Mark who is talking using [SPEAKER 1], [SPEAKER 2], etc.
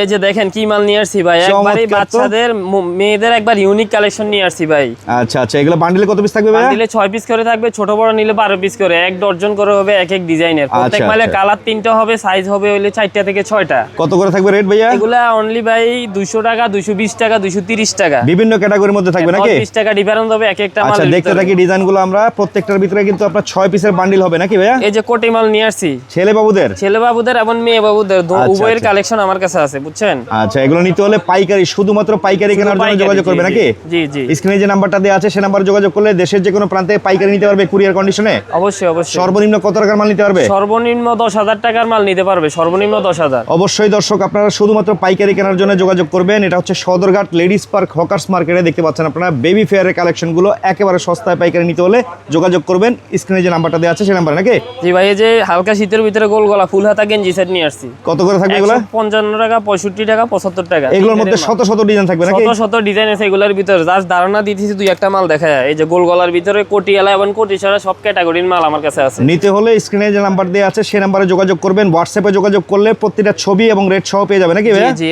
[SPEAKER 1] এই যে দেখেন কি মাল নিয়ে আসছি ভাই।
[SPEAKER 2] তো।
[SPEAKER 1] বাচ্চাদের মেয়েদের একবার ইউনিক কালেকশন নিয়ে আসছি ভাই।
[SPEAKER 2] আচ্ছা আচ্ছা এগুলো বান্ডিলে কত পিস থাকবে
[SPEAKER 1] দিলে ছয় পিস করে থাকবে ছোট বড় নিলে বারো পিস করে এক করে হবে এক এক ডিজাইনের প্রত্যেক
[SPEAKER 2] আচ্ছা,
[SPEAKER 1] মালে
[SPEAKER 2] আচ্ছা।
[SPEAKER 1] কালার তিনটা হবে সাইজ হবে হইলে থেকে
[SPEAKER 2] কত করে থাকবে রেট ভাইয়া?
[SPEAKER 1] এগুলা অনলি ভাই দুইশো টাকা দুইশো বিশ টাকা দুইশো তিরিশ টাকা।
[SPEAKER 2] বিভিন্ন ক্যাটাগরির মধ্যে থাকবে নাকি?
[SPEAKER 1] বিশ টাকা ডিফারেন্স হবে এক একটা
[SPEAKER 2] আচ্ছা
[SPEAKER 1] মালের
[SPEAKER 2] দেখতে থাকি ডিজাইনগুলো আমরা প্রত্যেকটার ভিতরে কিন্তু আপনার ছয় পিসের বান্ডিল হবে নাকি ভাইয়া?
[SPEAKER 1] এই যে কোটি মাল নিয়ে আসছি।
[SPEAKER 2] ছেলে বাবুদের?
[SPEAKER 1] ছেলে বাবুদের এবং মেয়ে বাবুদের
[SPEAKER 2] আচ্ছা,
[SPEAKER 1] উভয়ের
[SPEAKER 2] আচ্ছা।
[SPEAKER 1] কালেকশন আমার কাছে আছে। বুঝছেন?
[SPEAKER 2] আচ্ছা এগুলো নিতে হলে পাইকারি শুধুমাত্র পাইকারি কেনার জন্য যোগাযোগ করবে নাকি?
[SPEAKER 1] জি জি
[SPEAKER 2] স্ক্রিনে যে নাম্বারটা দেওয়া আছে নাম্বারে যোগাযোগ করলে দেশের যে কোনো প্রান্তে পাইকারি নিতে পারবে কুরিয়ার কন্ডিশনে
[SPEAKER 1] অবশ্যই অবশ্যই।
[SPEAKER 2] সর্বনিম্ন কত টাকার মাল নিতে পারবে?
[SPEAKER 1] সর্বনিম্ন দশ হাজার টাকার মাল নিতে পারবে সর্বনিম্ন দশ হাজার।
[SPEAKER 2] অবশ্যই দর্শক আপনারা শুধুমাত্র পাইকারি কেনার জন্য যোগাযোগ করবেন। এটা হচ্ছে সদরঘাট লেডিস পার্ক হকার্স মার্কেটে দেখতে পাচ্ছেন আপনারা। বেবি ফেয়ারের কালেকশনগুলো একেবারে সস্তায় পাইকারি নিতে হলে যোগাযোগ করবেন। স্ক্রিনে যে নাম্বারটা দেওয়া আছে সেই নাম্বার নাকি?
[SPEAKER 1] জি ভাই এই যে হালকা শীতের ভিতরে গোল গলা ফুল হাতা গেঞ্জি সেট নিয়ে আসছি।
[SPEAKER 2] কত করে থাকবে এগুলো?
[SPEAKER 1] পঞ্চান্ন টাকা পঁয়ষট্টি টাকা পঁচাত্তর টাকা।
[SPEAKER 2] এগুলোর মধ্যে শত শত ডিজাইন থাকবে
[SPEAKER 1] শত শত ডিজাইন আছে এগুলোর ভিতরে। জাস্ট ধারণা দিতেছি দুই একটা মাল দেখা। যায় এই যে গোল গলার ভিতরে কোটি এলা এবং কোটি ছাড়া সব ক্যাটাগরির মাল আমার কাছে আছে।
[SPEAKER 2] নিতে হলে স্ক্রিনে যে নাম্বার দেওয়া আছে সেই নাম্বারে যোগাযোগ করবেন। হোয়াটসঅ্যাপে যোগাযোগ করলে প্রতিটা ছবি এবং রেট সহ পেয়ে যাবে নাকি
[SPEAKER 1] জি।